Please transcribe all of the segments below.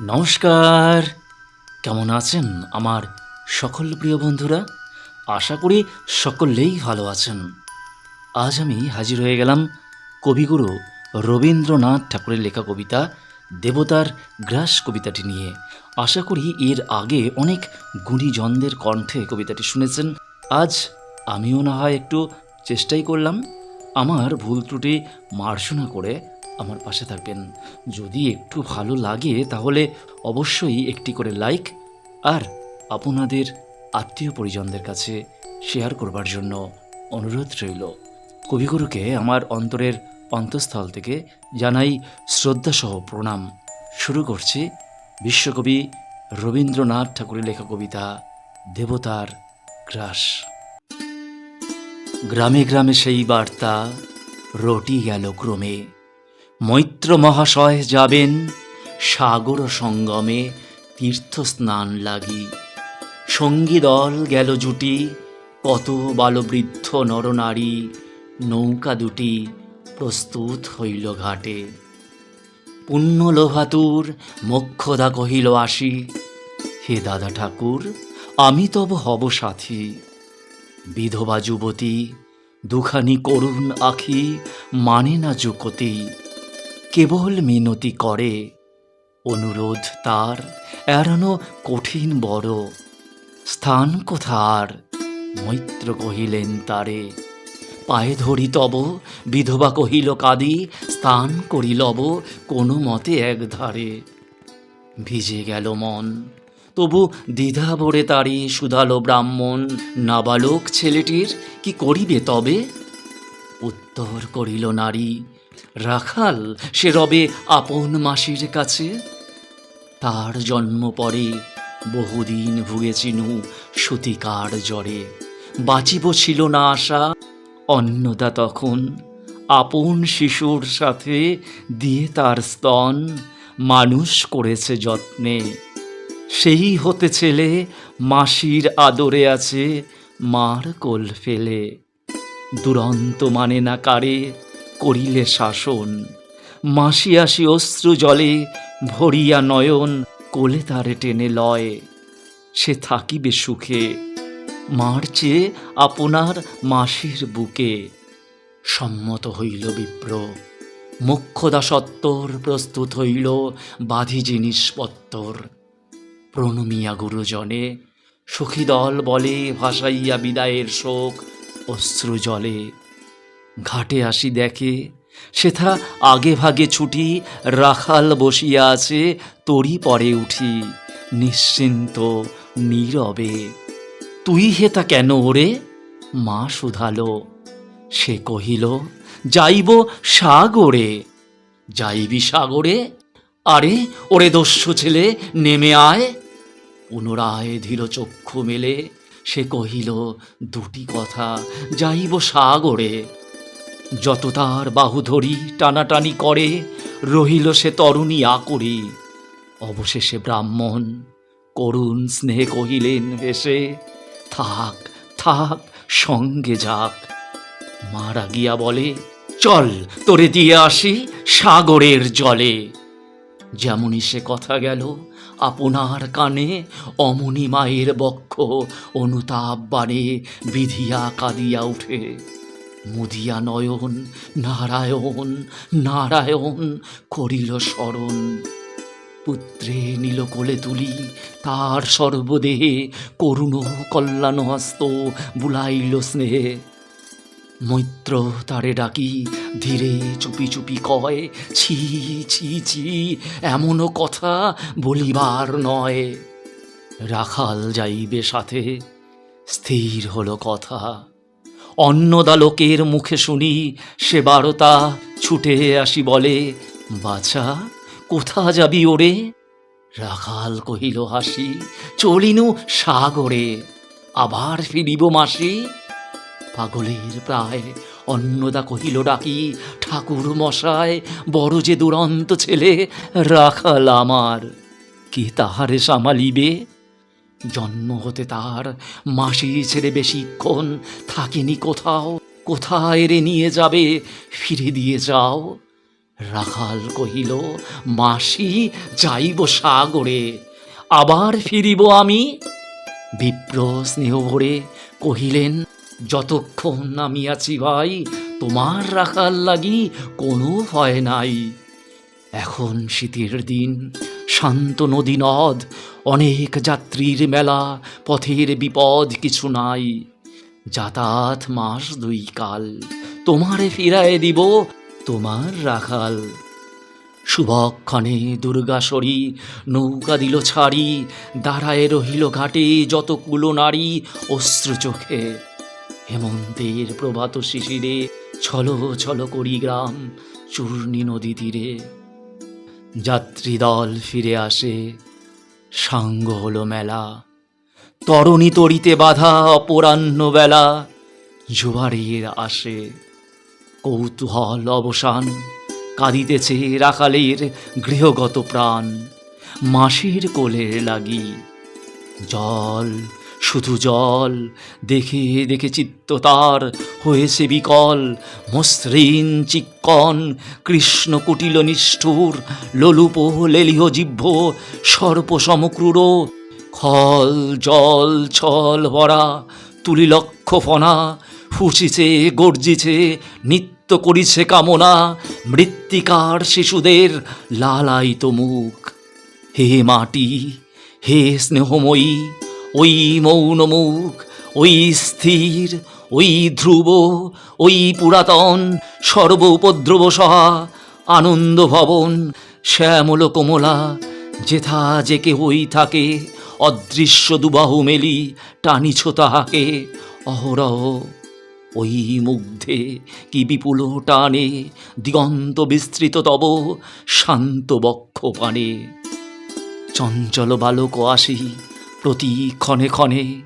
নমস্কার। কেমন আছেন আমার সকল প্রিয় বন্ধুরা? আশা করি সকলেই ভালো আছেন। আজ আমি হাজির হয়ে গেলাম কবিগুরু রবীন্দ্রনাথ ঠাকুরের লেখা কবিতা দেবতার গ্রাস কবিতাটি নিয়ে। আশা করি এর আগে অনেক গুণীজনদের কণ্ঠে কবিতাটি শুনেছেন। আজ আমিও না হয় একটু চেষ্টাই করলাম। আমার ভুল ত্রুটি মার্জনা করে আমার পাশে থাকবেন। যদি একটু ভালো লাগে, তাহলে অবশ্যই একটি করে লাইক আর আপনাদের আত্মীয় পরিজনদের কাছে শেয়ার করবার জন্য অনুরোধ রইল। কবিগুরুকে আমার অন্তরের অন্তঃস্থল থেকে জানাই শ্রদ্ধাসহ প্রণাম। শুরু করছি বিশ্বকবি রবীন্দ্রনাথ ঠাকুরের লেখা কবিতা দেবতার গ্রাস। গ্রামে গ্রামে সেই বার্তা রটি গেল ক্রমে। মৈত্র মহাশয় যাবেন, সাগর সঙ্গমে তীর্থ স্নান লাগি। সঙ্গী দল গেল জুটি, কত বালবৃদ্ধ নরনারী, নৌকা দুটি প্রস্তুত হইল ঘাটে। পুণ্য লোভাতুর মোক্ষদা কহিল আসি, হে দাদা ঠাকুর, আমি তব হব সাথী। বিধবা যুবতী, দুখানি করুণ আখি মানে না যুকতি কেবল মিনতি করে। অনুরোধ তার, এড়ানো কঠিন বড়। স্থান কোথার? মৈত্র কহিলেন তারে। পায়ে ধরি তব, বিধবা কহিল কাদি, স্থান করিলব কোনো মতে এক ধারে ভিজে গেল মন, তবু দ্বিধা ভরে তারি সুধালো ব্রাহ্মণ, নাবালক ছেলেটির কি করিবে তবে? উত্তর করিল নারী রাখাল, সে রবে আপন মাসির কাছে? তার জন্ম পরে বহুদিন ভুগেছিনু সতিকার জ্বরে। বাঁচিব ছিল না আশা, অন্নদা তখন আপন শিশুর সাথে দিয়ে তার স্তন মানুষ করেছে যত্নে। সেই হতে ছেলে মাসির আদরে আছে মার কোল ফেলে। দুরন্ত মানে না কারে করিলে শাসন। মাসি আসি অশ্রু জলে, ভরিয়া নয়ন কোলে তারে টেনে লয়। সে থাকিবে সুখে, মার চেয়ে আপনার মাসির বুকে। সম্মত হইল বিপ্র, মোক্ষদা সত্তর প্রস্তুত হইল বাধি জিনিসপত্তর প্রণমিয়া গুরুজনে সখী দল বলে ভাসাইয়া বিদায়ের শোক অশ্রু জলে। ঘাটে আসি দেখে, সেথা আগে ভাগে ছুটি রাখাল বসিয়া আছে, তরি পরে উঠি, নিশ্চিন্ত নীরবে। তুই হেতা কেন ওরে? মা শুধালো, সে কহিল, যাইব সাগরে। যাইবি সাগরে? আরে, ওরে দস্যু ছেলে, নেমে আয়। পুনরায় ধীর চক্ষু মেলে, সে কহিল, দুটি কথা, যাইব সাগরে। যত তার বাহু ধরি টানাটানি করে, রহিল সে তরুণী আকরি। অবশেষে ব্রাহ্মণ করুণ স্নেহে কহিলেন হেসে থাক থাক, সঙ্গে যাক। মারা গিয়া বলে, চল, তোরে দিয়ে আসি সাগরের জলে। যেমনই সে কথা গেল, আপনার কানে অমনি মায়ের বক্ষ অনুতাপ বাণে বিধিয়া কাঁদিয়া উঠে। মুদিয়া নয়ন নারায়ণ নারায়ণ করিল স্মরণ পুত্রে নীল কোলে তুলি, তার সর্বদেহে করুণ কল্যাণ হস্ত বুলাইল স্নেহে। মৈত্র তারে ডাকি, ধীরে চুপি চুপি কয়, ছি ছি ছি এমনও কথা বলিবার নয়। রাখাল যাইবে সাথে, স্থির হলো কথা। অন্নদালোকের মুখে শুনি সে বারতা ছুটে আসি বলে, বাছা, কোথা যাবি ওরে? রাখাল কহিল, হাসি, চলিনু সাগরে, আবার ফিরিব মাসি? পাগলের প্রায় অন্নদা কহিল, ডাকি ঠাকুর মশায়, বড় যে দুরন্ত ছেলে, রাখাল আমার, কে তাহারে সামালিবে? জন্ম হতে তার মাসি ছেড়ে বেশিক্ষণ থাকেনি কোথাও। কোথায় এরে নিয়ে যাবে? ফিরে দিয়ে যাও। রাখাল কহিল, মাসি, যাইব সাগরে। আবার ফিরিব আমি? বিপ্র স্নেহ ভরে কহিলেন, যতক্ষণ আমি আছি ভাই, তোমার রাখাল লাগি কোনো ভয় নাই। এখন শীতের দিন শান্ত নদী নদ, অনেক যাত্রীর মেলা, পথের বিপদ কিছু নাই। যাতায়াত মাস দুই কাল, তোমারে ফিরায় দিব তোমার রাখাল। শুভক্ষণে দুর্গাসরী নৌকা দিল ছাড়ি, দাঁড়ায় রহিল ঘাটে যত কুলো নারী অশ্রু চোখে। হেমন্তের প্রভাত শিশিরে, ছলো ছলো করি গ্রাম, চূর্ণী নদী তীরে। যাত্রীদল ফিরে আসে। সাঙ্গ হলো মেলা। তরণী তরিতে বাধা অপরাহ্ন বেলা। জোয়ারের আসে। কৌতূহল অবসান। কাঁদিতেছে রাখালের গৃহগত প্রাণ। মাসির কোলের লাগি। জল শুধু জল, দেখে দেখে চিত্ত তার হয়েছে বিকল। মসৃণ চিক্কন, কৃষ্ণ কুটিল নিষ্ঠুর, লোলুপ লেলিহ জিহ্ব সর্প সমক্রূর। খল, জল, ছল ভরা তুলি লক্ষ ফনা, ফুসিছে, গর্জিছে, নিত্য করিছে কামনা, মৃত্তিকার শিশুদের লালায়িত মুখ। হে মাটি, হে স্নেহময়ী ওই মৌন মুখ, ওই স্থির, ওই ধ্রুব, ওই পুরাতন সর্ব উপদ্রব সহা আনন্দ ভবন, শ্যামল কমলা, যেথা যে কেহই থাকে, অদৃশ্য দুবাহু মেলি টানিছ তাহাকে। অহরহ, ওই মুগ্ধে কি বিপুল টানে, দিগন্ত বিস্তৃত তব শান্ত বক্ষ পানে। চঞ্চল বালক আসি প্রতি ক্ষণে ক্ষণে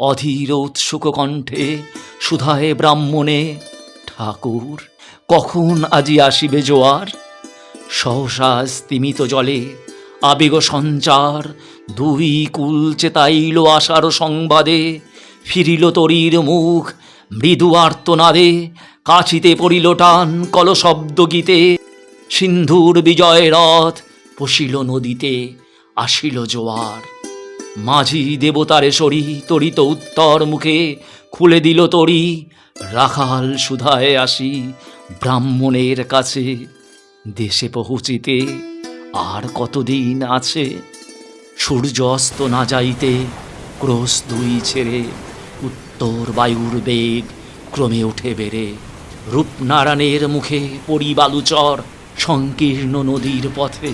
অধীর উৎসুক কণ্ঠে সুধায় ব্রাহ্মণে, ঠাকুর, কখন আজি আসিবে জোয়ার? সহসা স্তিমিত জলে আবেগ সঞ্চার, দুই কুল চেতাইল আশার সংবাদে, ফিরিল তরীর মুখ, মৃদু আর্তনাদে কাছিতে পড়িল টান কল শব্দ গীতে, সিন্ধুর বিজয় রথ পশিল নদীতে, আসিল জোয়ার। মাঝি দেবতারে সরি তরিত উত্তর মুখে খুলে দিল তরি, রাখাল সুধায় আসি ব্রাহ্মণের কাছে। দেশে পৌঁছিতে আর কতদিন আছে? সূর্য অস্ত না যাইতে ক্রোশ দুই ছেড়ে উত্তর বায়ুর বেগ ক্রমে উঠে বেড়ে। রূপনারায়ণের মুখে পরিবালুচর সংকীর্ণ নদীর পথে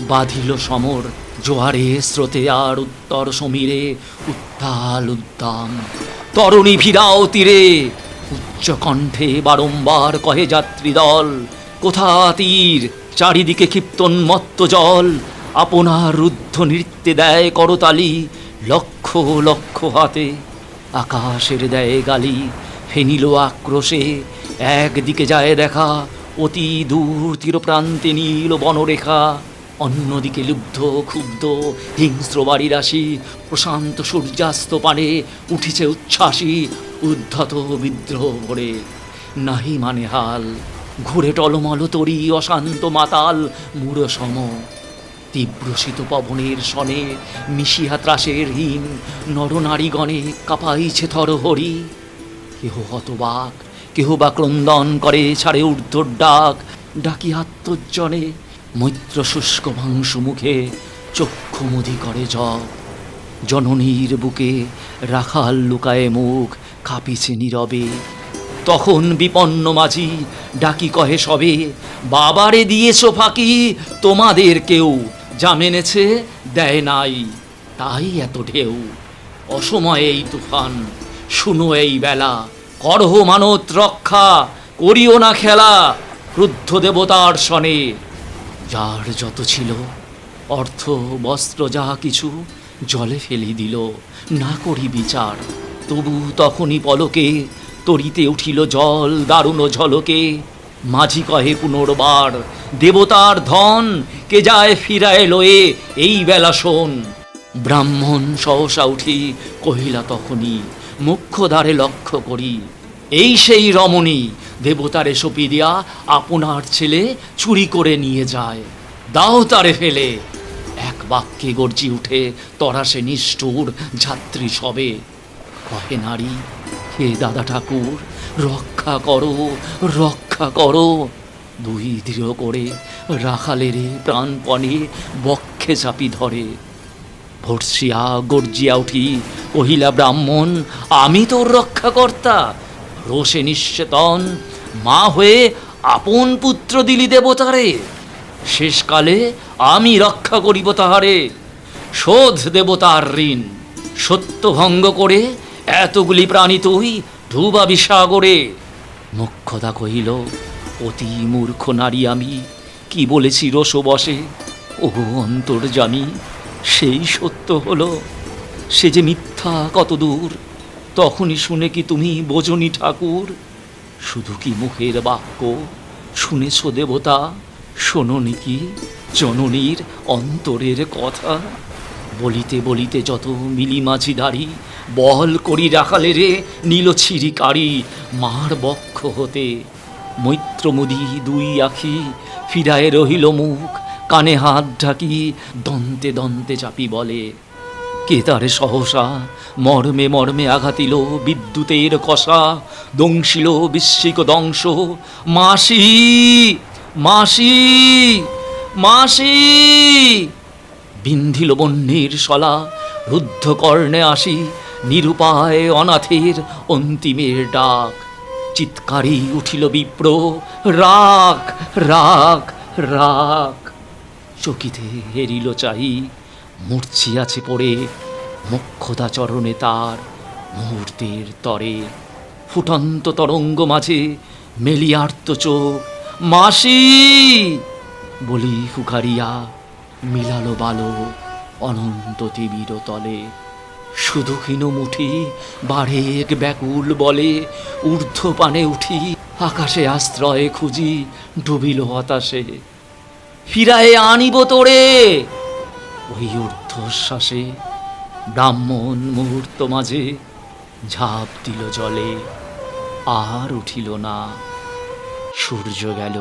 বাঁধিল সমর, জোয়ারে স্রোতে আর উত্তর সমীরে উত্তাল উদ্দাম। তরণী ভিড়াও তীরে, উচ্চ কণ্ঠে বারংবার কহে যাত্রীদল কোথা তীর? চারিদিকে ক্ষিপ্তন্মত্ত জল, আপনার রুদ্ধ নৃত্যে দেয় করতালি, লক্ষ লক্ষ হাতে। আকাশের দেয় গালি, ফেনিল আক্রোশে একদিকে যায় দেখা অতি দূর তীরপ্রান্তে নীল বনরেখা, অন্যদিকে লুব্ধ, ক্ষুব্ধ, হিংস্র বাড়ি রাশি প্রশান্ত সূর্যাস্ত পানে উঠিছে উচ্ছ্বাসী, উদ্ধত বিদ্রোহ ভরে নাহি মানে হাল, ঘুরে টলমল তরি অশান্ত মাতাল মূঢ় সম তীব্র শীত পবনের সনে মিশিয়া ত্রাসের হিম নরনারীগণে কাঁপাইছে থরহরি। কেহ হতবাক কেহ বা ক্রন্দন করে, ছাড়ে ঊর্ধ্বর ডাক। ডাকি আত্মজনে মৈত্র শুষ্ক মাংস মুখে চক্ষু মুদি করে জপ জননীর বুকে রাখাল লুকায়ে মুখ, কাঁপিছে নীরবে। তখন বিপন্ন মাঝি ডাকি কহে সবে, বাবারে দিয়েছ ফাঁকি, তোমাদের কেউ যা মেনেছে দেয় নাই, তাই এত ঢেউ। অসময়ে এই তুফান, শুনো এই বেলা করহ মানত রক্ষা, করিও না খেলা ক্রুদ্ধ দেবতার সনে যার যত ছিল, অর্থ, বস্ত্র, যাহা কিছু জলে ফেলি দিল, না করি বিচার। তবু তখনই পলকে তরিতে উঠিল জল, দারুণ ঝলকে। মাঝি কহে পুনর্বার, দেবতার ধন, কে যায় ফিরায় লয়ে, এই বেলা শোন। ব্রাহ্মণ সহসা উঠি কহিলা তখনই মুখ্য দ্বারে লক্ষ্য করি। এই সেই রমণী, দেবতারে সপি দিয়া আপনার ছেলে চুরি করে নিয়ে যায়। দাও তারে ফেলে। এক বাক্যে গর্জি উঠে তরাসে নিষ্ঠুর যাত্রী সবে। কহে নারী, হে দাদা ঠাকুর, রক্ষা করো রক্ষা করো। দুই দৃঢ় করে রাখালেরে প্রাণপণে বক্ষে চাপি ধরে। ভর্ষিয়া গর্জিয়া উঠি, কহিলা ব্রাহ্মণ, আমি তোর রক্ষাকর্তা। রোষে নিশ্চেতন মা হয়ে আপন পুত্র দিলি দেবতারে শেষকালে আমি রক্ষা করিব তাহারে। শোধ দেবতার ঋণ। সত্য ভঙ্গ করে এতগুলি প্রাণী তুই ডুবাবি সাগরে মুখ্যদা কহিল, অতি মূর্খ নারী আমি, কি বলেছি রসো বসে ও অন্তর্জামী সেই সত্য হলো, সে যে মিথ্যা কত দূর, তখনই শুনে কি তুমি বোঝনি ঠাকুর? শুধু কি মুখের বাক্য শুনেছ দেবতা? শোনোনি কি জননীর অন্তরের কথা? বলিতে বলিতে যত মিলি মাঝি দাড়ি বল করি রাখালে রে নীল ছিরিকারি মার বক্ষ হতে। মৈত্রমুদি দুই আখি ফিরায় রহিল মুখ কানে হাত ঢাকি দন্তে দন্তে চাপি বলে, কে তারে সহসা? মর্মে মর্মে আঘাতিল বিদ্যুতের কষা, দংশিল বিশ্বিক দংশ। মাসি মাসি মাসি! বিন্ধিল বন্যের শলা রুদ্ধ কর্ণে আসি নিরুপায় অনাথের অন্তিমের ডাক। চিৎকারি উঠিল বিপ্র, রাখ রাখ রাখ! চকিতে হেরিল চাহি আছে পড়ে মুখ্যতা চরণে তার মুহূর্তের তরে। ফুটন্ত তরঙ্গ মাঝে মেলিয়ার্ত চোখ, মাসি! বলি ফুকারিয়া মিলালো বালো অনন্ত টিবির তলে। শুধু ক্ষীণ মুঠি বাড়েক ব্যাকুল বলে ঊর্ধ্ব পানে উঠি আকাশে আশ্রয় খুঁজি ডুবিল হতাশে। ফিরায়ে আনিব তোরে। ওই ঊর্ধ্বশ্বাসে ব্রাহ্মণ মুহূর্ত মাঝে ঝাঁপ দিল জলে, আর উঠিল না। সূর্য গেল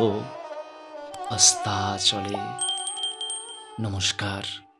আস্তা চলে নমস্কার।